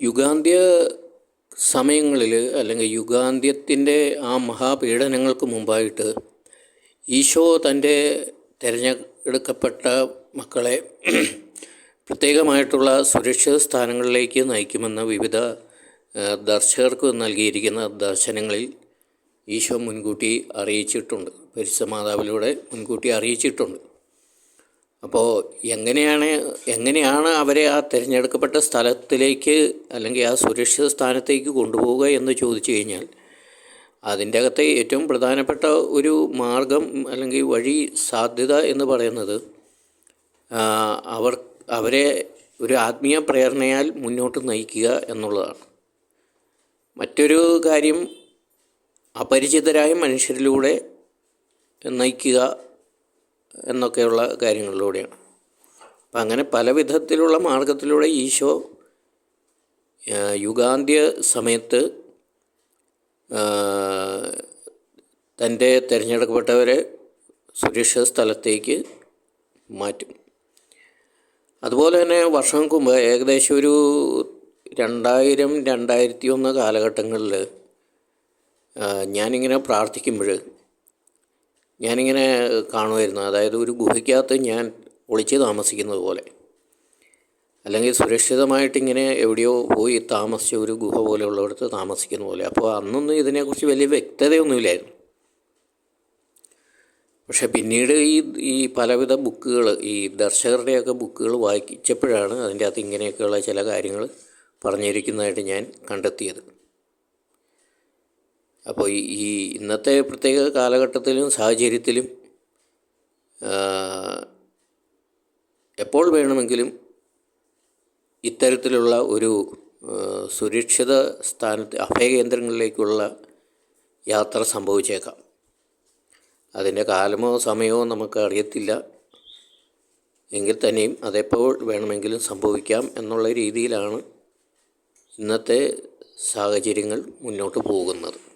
യുഗാന്ത്യ സമയങ്ങളിൽ അല്ലെങ്കിൽ യുഗാന്ത്യത്തിന്റെ ആ മഹാപീഡനങ്ങൾക്ക് മുമ്പായിട്ട് ഈശോ തന്റെ തിരഞ്ഞെടുക്കപ്പെട്ട മക്കളെ പ്രത്യേകമായിട്ടുള്ള സുരക്ഷിത സ്ഥാനങ്ങളിലേക്ക് നയിക്കുമെന്ന വിവിധ ദർശകർക്ക് നൽകിയിരിക്കുന്ന ദർശനങ്ങളിൽ ഈശോ മുൻകൂട്ടി അറിയിച്ചിട്ടുണ്ട്. പരിസമാതാവിലൂടെ മാതാവിലൂടെ മുൻകൂട്ടി അറിയിച്ചിട്ടുണ്ട്. അപ്പോൾ എങ്ങനെയാണ് എങ്ങനെയാണ് അവരെ ആ തിരഞ്ഞെടുക്കപ്പെട്ട സ്ഥലത്തിലേക്ക് അല്ലെങ്കിൽ ആ സുരക്ഷിത സ്ഥാനത്തേക്ക് കൊണ്ടുപോവുക എന്ന് ചോദിച്ചു കഴിഞ്ഞാൽ അതിന്റെ അകത്തെ ഏറ്റവും പ്രധാനപ്പെട്ട ഒരു മാർഗം അല്ലെങ്കിൽ വഴി സാധ്യത എന്ന് പറയുന്നത് അവർ അവരെ ഒരു ആത്മീയ പ്രേരണയാൽ മുന്നോട്ട് നയിക്കുക എന്നുള്ളതാണ്. മറ്റൊരു കാര്യം അപരിചിതരായ മനുഷ്യരിലൂടെ നയിക്കുക എന്നൊക്കെയുള്ള കാര്യങ്ങളിലൂടെയാണ്. അപ്പം അങ്ങനെ പല വിധത്തിലുള്ള മാർഗത്തിലൂടെ ഈശോ യുഗാന്ത്യ സമയത്ത് തന്റെ തിരഞ്ഞെടുക്കപ്പെട്ടവരെ സുരക്ഷിത സ്ഥലത്തേക്ക് മാറ്റും. അതുപോലെ തന്നെ വർഷങ്ങൾക്ക് മുമ്പ് ഏകദേശം ഒരു രണ്ടായിരം രണ്ടായിരത്തി ഒന്ന് കാലഘട്ടങ്ങളിൽ ഞാനിങ്ങനെ പ്രാർത്ഥിക്കുമ്പോൾ ഞാനിങ്ങനെ കാണുമായിരുന്നു. അതായത് ഒരു ഗുഹയ്ക്കകത്ത് ഞാൻ ഒളിച്ച് താമസിക്കുന്നത് പോലെ. അല്ലെങ്കിൽ സുരക്ഷിതമായിട്ട് ഇങ്ങനെ എവിടെയോ പോയി താമസിച്ച ഒരു ഗുഹ പോലെയുള്ളിടത്ത് താമസിക്കുന്ന പോലെ. അപ്പോൾ അന്നൊന്നും ഇതിനെക്കുറിച്ച് വലിയ വ്യക്തതയൊന്നുമില്ലായിരുന്നു. പക്ഷേ പിന്നീട് ഈ ഈ പലവിധ ബുക്കുകൾ ഈ ദർശകരുടെയൊക്കെ ബുക്കുകൾ വായിച്ചപ്പോഴാണ് അതിന്റെ അകത്ത് ഇങ്ങനെയൊക്കെയുള്ള ചില കാര്യങ്ങൾ പറഞ്ഞിരിക്കുന്നതായിട്ട് ഞാൻ കണ്ടെത്തിയത്. അപ്പോൾ ഈ ഇന്നത്തെ പ്രത്യേക കാലഘട്ടത്തിലും സാഹചര്യത്തിലും എപ്പോൾ വേണമെങ്കിലും ഇത്തരത്തിലുള്ള ഒരു സുരക്ഷിത സ്ഥാനത്ത് അഭയകേന്ദ്രങ്ങളിലേക്കുള്ള യാത്ര സംഭവിച്ചേക്കാം. അതിന്റെ കാലമോ സമയമോ നമുക്ക് അറിയത്തില്ല. എങ്കിൽ തന്നെയും അതെപ്പോൾ വേണമെങ്കിലും സംഭവിക്കാം എന്നുള്ള രീതിയിലാണ് ഇന്നത്തെ സാഹചര്യങ്ങൾ മുന്നോട്ട് പോകുന്നത്.